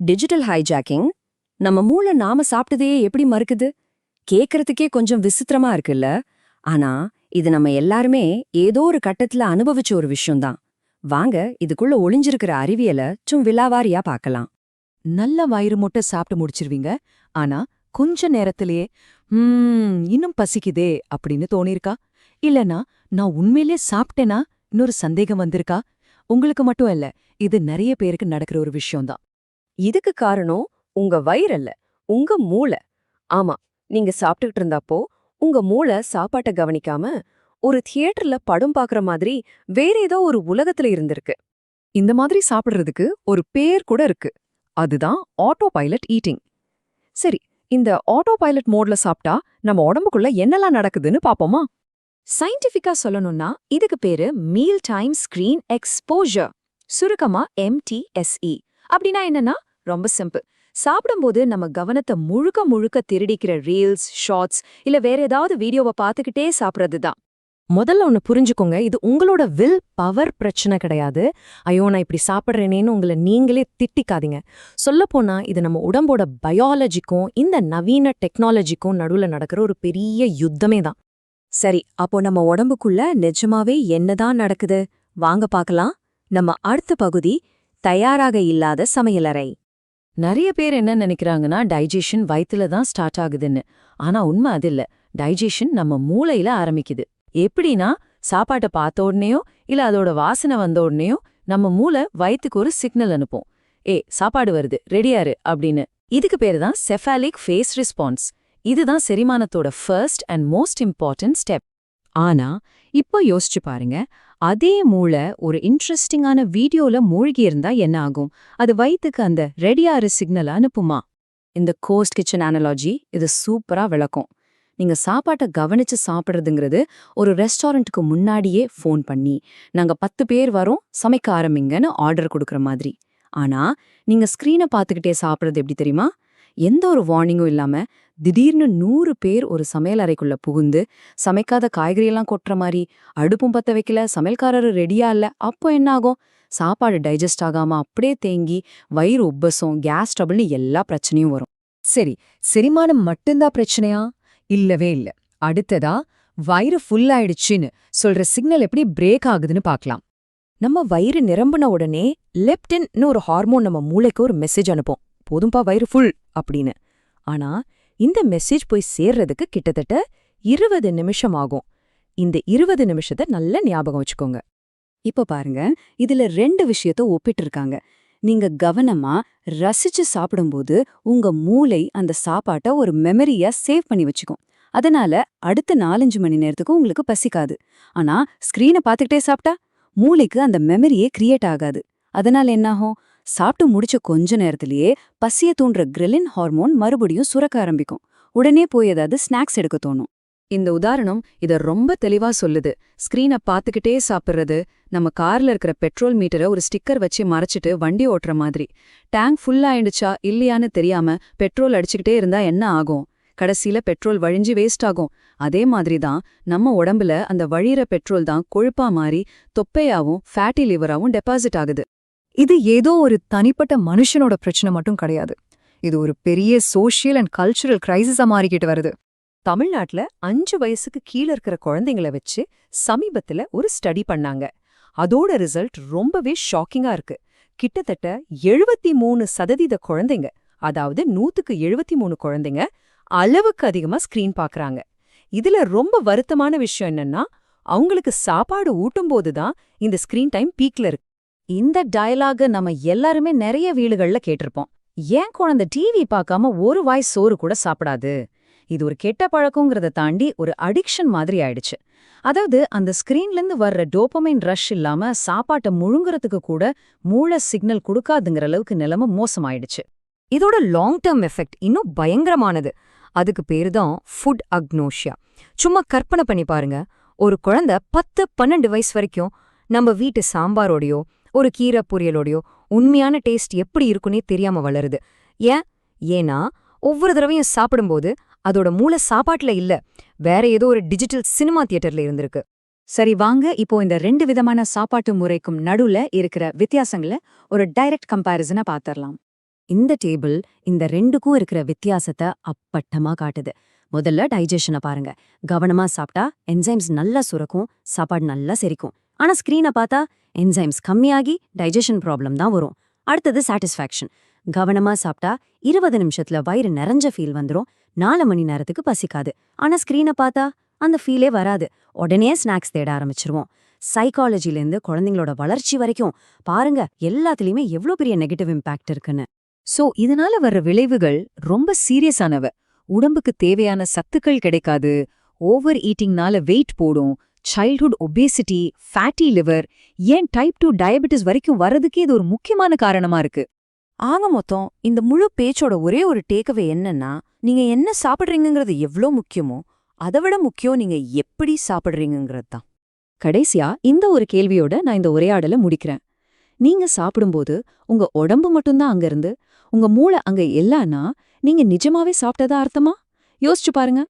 Digital hijacking நம்ம மூளை நாம சாப்பிட்டதையே எப்படி மறுக்குது? கேக்குறதுக்கே கொஞ்சம் விசித்திரமா இருக்குல்ல? ஆனா இது நம்ம எல்லாருமே ஏதோ ஒரு கட்டத்துல அனுபவிச்ச ஒரு விஷயம்தான். வாங்க இதுக்குள்ள ஒளிஞ்சிருக்கிற அறிவியலை சும் விலாவாரியா பார்க்கலாம். நல்ல வயிறு முட்டை சாப்பிட்டு முடிச்சிருவீங்க. ஆனா கொஞ்ச நேரத்திலேயே ம் இன்னும் பசிக்குதே அப்படின்னு தோணிருக்கா இல்லனா நான் உண்மையிலே சாப்பிட்டேனா? இன்னொரு சந்தேகம் வந்திருக்கா? உங்களுக்கு மட்டும் இல்ல இது நிறைய பேருக்கு நடக்கிற ஒரு விஷயம்தான். இதுக்கு காரணம் உங்க வயிறல்ல உங்க மூளை. ஆமா நீங்க சாப்பிட்டுக்கிட்டு இருந்தப்போ உங்க மூளை சாப்பாட்டை கவனிக்காம ஒரு தியேட்டர்ல படம் பாக்குற மாதிரி வேற ஏதோ ஒரு உலகத்துல இருந்திருக்கு. இந்த மாதிரி சாப்பிடுறதுக்கு ஒரு பேர் கூட இருக்கு. அதுதான் ஆட்டோ பைலட் ஈட்டிங் சரி இந்த ஆட்டோ பைலட் மோட்ல சாப்பிட்டா நம்ம உடம்புக்குள்ள என்னெல்லாம் நடக்குதுன்னு பாப்போமா? சயின்டிஃபிக்கா சொல்லணும்னா இதுக்கு பேரு மீல் டைம் ஸ்கிரீன் எக்ஸ்போஜர் சுருக்கமா எம்டிஎஸ்இ அப்படின்னா என்னன்னா ரொம்ப சிம்பிள் சாப்பிடும்போது நம்ம கவனத்தை முழுக்க முழுக்க திருடிக்கிற ரீல்ஸ் ஷார்ட்ஸ் இல்ல வேற ஏதாவது வீடியோவை பார்த்துக்கிட்டே சாப்பிட்றது தான் முதல்ல ஒன்னு புரிஞ்சுக்கோங்க இது உங்களோட வில் பவர் பிரச்சனை கிடையாது. ஐயோ நான் இப்படி சாப்பிட்றேனேன்னு உங்களை நீங்களே திட்டிக்காதீங்க. சொல்லப்போனா இது நம்ம உடம்போட பயாலஜிக்கும் இந்த நவீன டெக்னாலஜிக்கும் நடுவுல நடக்கிற ஒரு பெரிய யுத்தமே தான். சரி அப்போ நம்ம உடம்புக்குள்ள நிஜமாவே என்னதான் நடக்குது? வாங்க பார்க்கலாம். நம்ம அடுத்த பகுதி தயாராக இல்லாத சமையலறை. நிறைய பேர் என்ன நினைக்கிறாங்கன்னா டைஜஷன் வயித்துல தான் ஸ்டார்ட் ஆகுதுன்னு. ஆனா உண்மை அது இல்ல. டைஜஷன் நம்ம மூளையில ஆரம்பிக்குது. எப்படின்னா சாப்பாட்டை பார்த்த உடனேயோ இல்ல அதோட வாசனை வந்த உடனேயோ நம்ம மூளை வயித்துக்கு ஒரு சிக்னல் அனுப்பும். ஏ சாப்பாடு வருது. ரெடியாரு அப்படின்னு. இதுக்கு பேரு தான் செஃபாலிக் ஃபேஸ் ரெஸ்பான்ஸ் இதுதான் செரிமானத்தோட first and most important step ஆனா இப்போ யோசிச்சு பாருங்க. அதே மூளை ஒரு இன்ட்ரெஸ்டிங்கான வீடியோல மூழ்கி இருந்தா என்ன ஆகும்? அது வயித்துக்கு அந்த ரெடியாரு சிக்னலை அனுப்புமா? இந்த கோஸ்ட் கிச்சன் அனலாஜி இது சூப்பரா விளக்கும். நீங்க சாப்பாட்டை கவனிச்சு சாப்பிட்றதுங்கிறது ஒரு ரெஸ்டாரண்ட்டுக்கு முன்னாடியே ஃபோன் பண்ணி நாங்க பத்து பேர் வரோம் சமைக்க ஆரம்பிங்கன்னு ஆர்டர் கொடுக்குற மாதிரி. ஆனா நீங்க ஸ்க்ரீனை பார்த்துக்கிட்டே சாப்பிட்றது எப்படி தெரியுமா? எந்த ஒரு வார்னிங்கும் இல்லாம திடீர்னு நூறு பேர் ஒரு சமையல் அறைக்குள்ள புகுந்து சமைக்காத காய்கறியெல்லாம் கொட்டுற மாதிரி அடுப்பும் பத்த வைக்கல சமையல்காரர் ரெடியா இல்ல அப்போ என்ன ஆகும் சாப்பாடு டைஜஸ்ட் ஆகாம அப்படியே தேங்கி வயிறு உப்பசம் கேஸ் ட்ரபிள்னு எல்லா பிரச்சனையும் வரும். சரி செரிமானம் மட்டும்தான் பிரச்சனையா? இல்லவே இல்ல. அடுத்ததா வயிறு ஃபுல் ஆயிடுச்சுன்னு சொல்ற சிக்னல் எப்படி பிரேக் ஆகுதுன்னு பார்க்கலாம் நம்ம வயிறு நிரம்பின உடனே லெப்டின்னு ஒரு ஹார்மோன் நம்ம மூளைக்கு ஒரு மெசேஜ் அனுப்போம். போதும்பா வயிறு ஃபுல் அப்படின்னு. ஆனா இந்த மெசேஜ் போய் சேர்றதுக்கு கிட்டத்தட்ட இருபது நிமிஷம் ஆகும். இந்த இருபது நிமிஷத்தை நல்ல ஞாபகம் வச்சுக்கோங்க. இப்ப பாருங்க இதுல ரெண்டு விஷயத்த ஒப்பிட்டு இருக்காங்க நீங்க கவனமா ரசிச்சு சாப்பிடும்போது உங்க மூளை அந்த சாப்பாட்டை ஒரு மெமரியா சேவ் பண்ணி வச்சுக்கும். அதனால அடுத்த நாலஞ்சு மணி நேரத்துக்கு உங்களுக்கு பசிக்காது. ஆனா ஸ்கிரீனை பார்த்துக்கிட்டே சாப்பிட்டா மூளைக்கு அந்த மெமரியே கிரியேட் ஆகாது. அதனால என்னாகும்? சாப்பிட்டு முடிச்ச கொஞ்ச நேரத்திலேயே பசிய தூண்டுற கிரிலின் ஹார்மோன் மறுபடியும் சுரக்க ஆரம்பிக்கும். உடனே போய் ஏதாவது ஸ்நாக்ஸ் எடுக்க தோணும். இந்த உதாரணம் இத ரொம்ப தெளிவா சொல்லுது. ஸ்கிரீனை பார்த்துக்கிட்டே சாப்பிடுறது நம்ம கார்ல இருக்கிற பெட்ரோல் மீட்டரை ஒரு ஸ்டிக்கர் வச்சு மறைச்சிட்டு வண்டி ஓட்டுற மாதிரி. டேங்க் ஃபுல் ஆயிடுச்சா இல்லையான்னு தெரியாம பெட்ரோல் அடிச்சுக்கிட்டே இருந்தா என்ன ஆகும்? கடைசியில பெட்ரோல் வழிஞ்சு வேஸ்ட் ஆகும். அதே மாதிரி தான் நம்ம உடம்புல அந்த வழியிற பெட்ரோல் தான் கொழுப்பா மாறி தொப்பையாவும் ஃபேட்டி லிவராவும் டெபாசிட் ஆகுது. இது ஏதோ ஒரு தனிப்பட்ட மனுஷனோட பிரச்சனை மட்டும் கிடையாது. இது ஒரு பெரிய சோஷியல் அண்ட் கல்ச்சுரல் கிரைசிஸா மாறிக்கிட்டு வருது. தமிழ்நாட்டுல அஞ்சு வயசுக்கு கீழே இருக்கிற குழந்தைங்கள வச்சு சமீபத்துல ஒரு ஸ்டடி பண்ணாங்க. அதோட ரிசல்ட் ரொம்பவே ஷாக்கிங்கா இருக்கு. கிட்டத்தட்ட எழுபத்தி மூணு சதவீத குழந்தைங்க அதாவது நூத்துக்கு எழுபத்தி மூணு குழந்தைங்க அளவுக்கு அதிகமா ஸ்கிரீன் பாக்குறாங்க. இதுல ரொம்ப வருத்தமான விஷயம் என்னன்னா அவங்களுக்கு சாப்பாடு ஊட்டும்போது தான் இந்த ஸ்கிரீன் டைம் பீக்ல இருக்கு. இந்த டயலாக நம்ம எல்லாருமே நிறைய வீடுகள்ல கேட்டிருப்போம். ஏன் குழந்தை டிவி பார்க்காம ஒரு வாய் சோறு கூட சாப்பிடாது? இது ஒரு கெட்ட பழக்கங்கிறத தாண்டி ஒரு அடிக்ஷன் மாதிரி ஆயிடுச்சு. அதாவது அந்த ஸ்கிரீன்லேருந்து வர்ற டோபமைன் ரஷ் இல்லாம சாப்பாட்டை முழுங்குறதுக்கு கூட மூளை சிக்னல் கொடுக்காதுங்கிற அளவுக்கு நிலைமை மோசமாயிடுச்சு. இதோட லாங் டேர்ம் எஃபெக்ட் இன்னும் பயங்கரமானது. அதுக்கு பேரு தான் ஃபுட் அக்னோஷியா சும்மா கற்பனை பண்ணி பாருங்க. ஒரு குழந்தை பத்து பன்னெண்டு வயசு வரைக்கும் நம்ம வீட்டு சாம்பாரோடையோ ஒரு கீரை பொரியலோடையோ உண்மையான டேஸ்ட் எப்படி இருக்குன்னே தெரியாம வளருது. ஏன்? ஏன்னா ஒவ்வொரு தடவையும் சாப்பிடும்போது அதோட மூளை சாப்பாட்டுல இல்ல வேற ஏதோ ஒரு டிஜிட்டல் சினிமா தியேட்டர்ல இருந்திருக்கு. சரி வாங்க. இப்போ இந்த ரெண்டு விதமான சாப்பாட்டு முறைக்கும் நடுவுல இருக்கிற வித்தியாசங்களை ஒரு டைரக்ட் கம்பேரிசனை பாத்திரலாம். இந்த டேபிள் இந்த ரெண்டுக்கும் இருக்கிற வித்தியாசத்தை அப்பட்டமா காட்டுது. முதல்ல டைஜஷனை பாருங்க. கவனமா சாப்பிட்டா என்சைம்ஸ் நல்லா சுரக்கும் சாப்பாடு நல்லா செரிக்கும். ஆனா ஸ்கிரீனை பார்த்தா என்சைம்ஸ் கம்மியாகி டைஜஷன் ப்ராப்ளம் தான் வரும். அடுத்தது சாட்டிஸ்ஃபேக்ஷன் கவனமா சாப்பிட்டா இருபது நிமிஷத்துல வயிறு நிறைஞ்ச ஃபீல் வந்துரும். நாலு மணி நேரத்துக்கு பசிக்காது. ஆனா ஸ்க்ரீனை பார்த்தா அந்த ஃபீலே வராது. உடனே ஸ்நாக்ஸ் தேட ஆரம்பிச்சிருவோம். சைக்காலஜிலேருந்து குழந்தைங்களோட வளர்ச்சி வரைக்கும் பாருங்க எல்லாத்துலயுமே எவ்ளோ பெரிய நெகட்டிவ் இம்பாக்ட் இருக்குன்னு. சோ இதனால வர்ற விளைவுகள் ரொம்ப சீரியஸானவ உடம்புக்கு தேவையான சத்துக்கள் கிடைக்காது. ஓவர் ஈட்டிங்னால வெயிட் போடும். Childhood obesity fatty liver and type two diabetes வரைக்கும் வர்றதுக்கே இது ஒரு முக்கியமான காரணமா இருக்கு. ஆக மொத்தம் இந்த முழு பேச்சோட ஒரே ஒரு டேக்அவே என்னன்னா நீங்க என்ன சாப்பிடுறீங்கங்கிறது எவ்ளோ முக்கியமோ அதை விட முக்கியம் நீங்க எப்படி சாப்பிடுறீங்கங்கிறது தான். கடைசியா இந்த ஒரு கேள்வியோட நான் இந்த உரையாடலை முடிக்கிறேன். நீங்க சாப்பிடும்போது உங்க உடம்பு மட்டும்தான் அங்க இருந்து உங்க மூளை அங்க இல்லன்னா நீங்க நிஜமாவே சாப்பிட்டதா அர்த்தமா? யோசிச்சு பாருங்க.